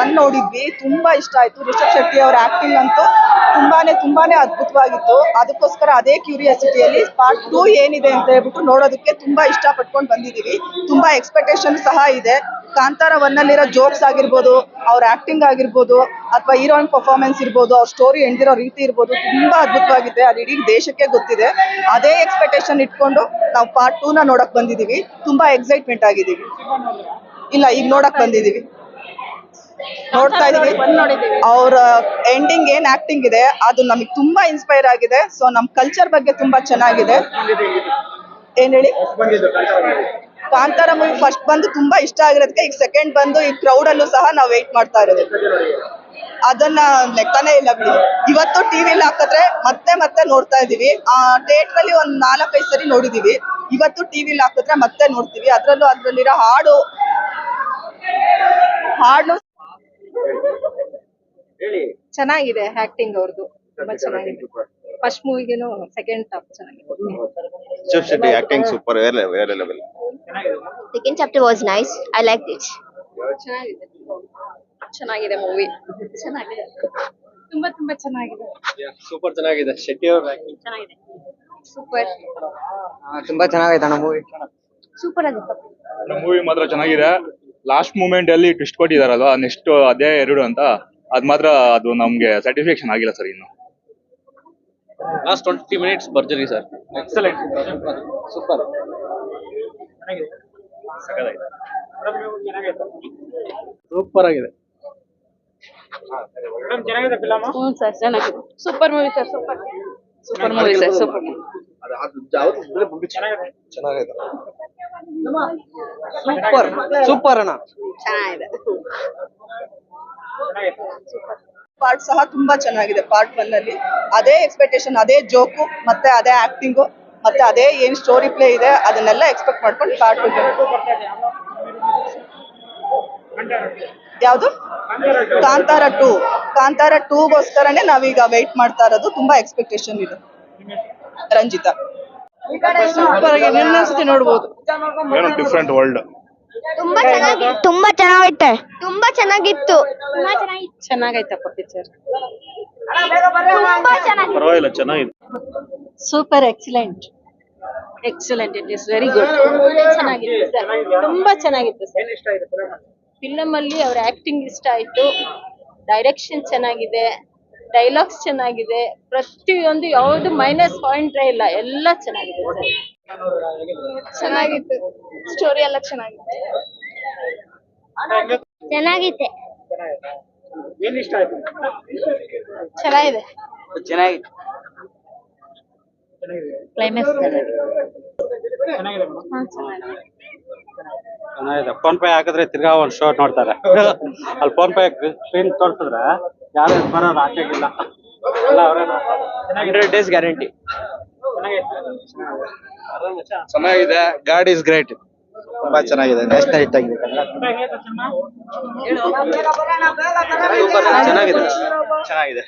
One ನೋಡಿದ್ವಿ. ತುಂಬಾ ಇಷ್ಟ ಆಯ್ತು. ರಿಷಬ್ ಶೆಟ್ಟಿ ಅವ್ರ ಆಕ್ಟಿಂಗ್ ಅಂತೂ ತುಂಬಾನೇ ತುಂಬಾನೇ ಅದ್ಭುತವಾಗಿತ್ತು. ಅದಕ್ಕೋಸ್ಕರ ಅದೇ ಕ್ಯೂರಿಯಾಸಿಟಿಯಲ್ಲಿ ಪಾರ್ಟ್ ಟೂ ಏನಿದೆ ಅಂತ ಹೇಳ್ಬಿಟ್ಟು ನೋಡೋದಕ್ಕೆ ತುಂಬಾ ಇಷ್ಟ ಪಟ್ಕೊಂಡು ಬಂದಿದೀವಿ ತುಂಬಾ ಎಕ್ಸ್ಪೆಕ್ಟೇಷನ್ ಸಹ ಇದೆ. ಕಾಂತಾರ ಒನ್ ಅಲ್ಲಿರೋ ಜೋಕ್ಸ್ ಆಗಿರ್ಬೋದು, ಅವ್ರ ಆಕ್ಟಿಂಗ್ ಆಗಿರ್ಬೋದು, ಅಥವಾ ಹೀರೋಯಿನ್ ಪರ್ಫಾರ್ಮೆನ್ಸ್ ಇರ್ಬೋದು, ಅವ್ರ ಸ್ಟೋರಿ ಎಂದಿರೋ ರೀತಿ ಇರ್ಬೋದು, ತುಂಬಾ ಅದ್ಭುತವಾಗಿದೆ ಅದು ಇಡೀ ದೇಶಕ್ಕೆ ಗೊತ್ತಿದೆ. ಅದೇ ಎಕ್ಸ್ಪೆಕ್ಟೇಷನ್ ಇಟ್ಕೊಂಡು ನಾವು ಪಾರ್ಟ್ ಟೂ ನ ನೋಡಕ್ ಬಂದಿದೀವಿ ತುಂಬಾ ಎಕ್ಸೈಟ್ಮೆಂಟ್ ಆಗಿದೀವಿ ಇಲ್ಲ, ಈಗ ನೋಡಕ್ ಬಂದಿದೀವಿ ನೋಡ್ತಾ ಇದೀವಿ ಅವ್ರ ಎಂಡಿಂಗ್ ಏನ್ ಆಕ್ಟಿಂಗ್ ಇದೆ ಅದು ನಮಗೆ ತುಂಬಾ ಇನ್ಸ್ಪೈರ್ ಆಗಿದೆ. ಸೊ ನಮ್ ಕಲ್ಚರ್ ಬಗ್ಗೆ ತುಂಬಾ ಚೆನ್ನಾಗಿದೆ. ಏನ್ ಹೇಳಿ? ಕಾಂತಾರ ಮೂವಿ ಫಸ್ಟ್ ಬಂದು ತುಂಬಾ ಇಷ್ಟ ಆಗಿರೋದಕ್ಕೆ ಈಗ ಸೆಕೆಂಡ್ ಬಂದು ಈ ಕ್ರೌಡ್ ಅಲ್ಲೂ ಸಹ ನಾವು ವೇಟ್ ಮಾಡ್ತಾ ಇರೋದು. ಅದನ್ನ ಲೆಕ್ಕನೇ ಇಲ್ಲ ಬಿಡಿ. ಇವತ್ತು ಟಿವಿಲಿ ಹಾಕಿದ್ರೆ ಮತ್ತೆ ಮತ್ತೆ ನೋಡ್ತಾ ಇದೀವಿ ಆ ಥಿಯೇಟರ್ ಅಲ್ಲಿ ಒಂದ್ ನಾಲ್ಕೈದು ಸರಿ ನೋಡಿದೀವಿ. ಇವತ್ತು ಟಿವಿಲಿ ಹಾಕಿದ್ರೆ ಮತ್ತೆ ನೋಡ್ತೀವಿ. ಅದ್ರಲ್ಲೂ ಅದ್ರಲ್ಲಿರೋ ಹಾಡು ಹಾಡು ಚೆನ್ನಾಗಿದೆ ಆಕ್ಟಿಂಗ್ ಅವ್ರದ್ದು ತುಂಬಾ ಚೆನ್ನಾಗಿದೆ. ಫಸ್ಟ್ ಮೂವಿಗೇನು ಸೆಕೆಂಡ್ ಟಾಪ್ ಚೆನ್ನಾಗಿದೆ. ಚುಪ್ ಶೆಟ್ಟಿ ಆಕ್ಟಿಂಗ್ ಸೂಪರ್ ವೇರ್ ಬೇರೆ level second chapter was nice I like it ಚೆನ್ನಾಗಿದೆ. ಚೆನ್ನಾಗಿದೆ ಮೂವಿ ಚೆನ್ನಾಗಿದೆ. ತುಂಬಾ ತುಂಬಾ ಚೆನ್ನಾಗಿದೆ. ಸೂಪರ್ ಚೆನ್ನಾಗಿದೆ. ಶೆಟ್ಟಿ ಅವ್ರ ಚೆನ್ನಾಗಿದೆ. ಸೂಪರ್ ತುಂಬಾ ಚೆನ್ನಾಗಿದೆ ಅಣ್ಣ ಮೂವಿ ಸೂಪರ್ ಆಗಿತ್ತು. ಮೂವಿ ಮಾತ್ರ ಚೆನ್ನಾಗಿದೆ. ಲಾಸ್ಟ್ ಮೂಮೆಂಟ್ ಅಲ್ಲಿ ಟ್ವಿಸ್ಟ್ ಕೊಟ್ಟಿದಾರಲ್ವಾ? ನೆಕ್ಸ್ಟ್ ಅದೇ ಎರಡು ಅಂತ. ಅದ್ ಮಾತ್ರ ಅದು ನಮ್ಗೆ ಸ್ಯಾಟಿಸ್ಫ್ಯಾಕ್ಷನ್ ಆಗಿಲ್ಲ ಸರ್ ಇನ್ನು. ಲಾಸ್ಟ್ ಟ್ವೆಂಟಿ ಮಿನಿಟ್ಸ್ ಭರ್ಜರಿ ಸರ್ ಎಕ್ಸಲೆಂಟ್ ಸೂಪರ್ ಸೂಪರ್ ಆಗಿದೆ. ಹ್ಞೂ ಸರ್ ಚೆನ್ನಾಗಿದೆ. Super movie sir super super movie sir super ಚೆನ್ನಾಗೈತೆ ಸೂಪರ್ ಸೂಪರ್ ಅಣ್ಣ. ಚೆನ್ನಾಗಿದೆ. ಪಾರ್ಟ್ ಸಹ ತುಂಬಾ ಚೆನ್ನಾಗಿದೆ, ಪಾರ್ಟ್ ಒನ್ ಅಲ್ಲಿ. ಅದೇ ಎಕ್ಸ್ಪೆಕ್ಟೇಷನ್ ಅದೇ ಜೋಕು ಮತ್ತೆ ಅದೇ ಆಕ್ಟಿಂಗ್ ಮತ್ತೆ ಅದೇ ಏನ್ ಸ್ಟೋರಿ ಪ್ಲೇ ಇದೆ, ಅದನ್ನೆಲ್ಲ ಎಕ್ಸ್ಪೆಕ್ಟ್ ಮಾಡ್ಕೊಂಡು ಪಾರ್ಟ್ ಯಾವುದು? ಕಾಂತಾರ ಟೂ ಕಾಂತಾರ ಟೂಗೋಸ್ಕರನೇ ನಾವೀಗ ವೆಯ್ಟ್ ಮಾಡ್ತಾ ಇರೋದು, ತುಂಬಾ ಎಕ್ಸ್ಪೆಕ್ಟೇಷನ್ ಇದೆ. ರಂಜಿತಾ. ಸೂಪರ್ ಆಗಿ ಇನ್ನೊಂದ್ಸತಿ ನೋಡ್ಬೋದು. ಏನೋ ಡಿಫ್ರೆಂಟ್ ವರ್ಲ್ಡ್ ತುಂಬಾ ಚೆನ್ನಾಗಿ ತುಂಬಾ ಚೆನ್ನಾಗೈತೆ. ತುಂಬಾ ಚೆನ್ನಾಗಿತ್ತು. ತುಂಬಾ ಚೆನ್ನಾಗಿತ್ತು. ಚೆನ್ನಾಗೈತಪ್ಪ ಪಿಕ್ಚರ್ ತುಂಬಾ ಚೆನ್ನಾಗಿ. ಪರವಾಗಿಲ್ಲ ಚೆನ್ನಾಗಿದೆ. Super excellent excellent it is very good ಚೆನ್ನಾಗಿತ್ತು ಸರ್ ತುಂಬಾ ಚೆನ್ನಾಗಿತ್ತು ಸರ್ ಫಿಲಮ್ ಅಲ್ಲಿ ಅವ್ರ ಆಕ್ಟಿಂಗ್ ಇಷ್ಟ ಆಯ್ತು. ಡೈರೆಕ್ಷನ್ ಚೆನ್ನಾಗಿದೆ. ಡೈಲಾಗ್ಸ್ ಚೆನ್ನಾಗಿದೆ. ಪ್ರತಿಯೊಂದು ಯಾವ್ದು ಮೈನಸ್ ಪಾಯಿಂಟ್ ಇಲ್ಲ. ಎಲ್ಲ ಚೆನ್ನಾಗಿದೆ ಚೆನ್ನಾಗಿತ್ತು. ಸ್ಟೋರಿ ಎಲ್ಲ ಚೆನ್ನಾಗಿತ್ತು. ಆಯ್ತು? ಚೆನ್ನಾಗಿದೆ. ಚೆನ್ನಾಗಿತ್ತು. ಕ್ಲೈಮ್ಯಾಕ್ಸ್ ಚೆನ್ನಾಗಿದೆ. ಫೋನ್ ಪೇ ಹಾಕಿದ್ರೆ ತಿರ್ಗಾ ಒಂದು ಶೋ ನೋಡ್ತಾರೆ. ಅಲ್ಲಿ ಫೋನ್ ಪೇ ಸ್ಕ್ರೀನ್ ತೋರಿಸಿದ್ರೆ ಯಾರು ಬರೋದು ಇಲ್ಲ ಎಲ್ಲ ಅವರೇ ಹಂಡ್ರೆಡ್ ಡೇಸ್ ಗ್ಯಾರಂಟಿ ಚೆನ್ನಾಗಿದೆ. ಗಾಡಿ ಇಸ್ ಗ್ರೇಟ್ ತುಂಬಾ ಚೆನ್ನಾಗಿದೆ. ನ್ಯಾಷನಲ್ ಹಿಟ್ ಆಗಿದೆ ಚೆನ್ನಾಗಿದೆ. ಚೆನ್ನಾಗಿದೆ.